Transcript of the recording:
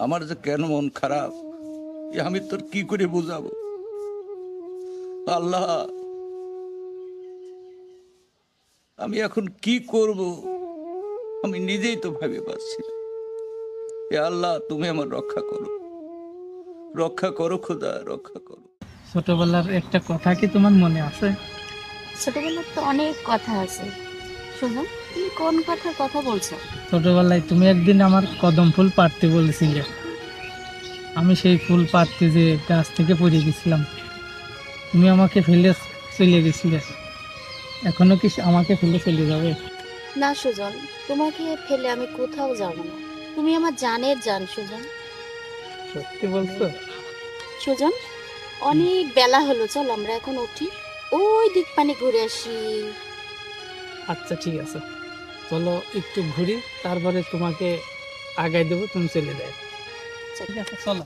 আমার যে কেন মন খারাপ এ আমি তোর কি করে বুঝাবো? আল্লাহ আমি এখন কি করব? আমি নিজেই তো ভাবে পাচ্ছি এ আল্লাহ তুমি আমার রক্ষা করো। রক্ষা করো খোদা রক্ষা করো। ছোটবেলার একটা কথা কি তোমার মনে আছে? ছোটবেলার তো অনেক কথা আছে। সুজন তুমি কোন কথার কথা বলছো? ছোটবেলায় তুমি একদিন আমার কদম ফুল পাড়তে বলেছিলে। আমি সেই ফুল পাড়তে যে গাছ থেকে পড়ে গেছিলাম। তুমি আমাকে ফেলে চলে গেছিলে। এখনও কি আমাকে ফেলে চলে যাবে? না সুজন তোমাকে ফেলে আমি কোথাও যাব না। তুমি আমার জানের জান সুজন। সত্যি বলছো? সুজন অনেক বেলা হলো চল আমরা এখন উঠি। ওই দিক পানি ঘুরে আসি। আচ্ছা ঠিক আছে। চলো একটু ঘুরি তারপরে তোমাকে আগাই দেবো তুমি চলে যাও। ঠিক আছে। চলো।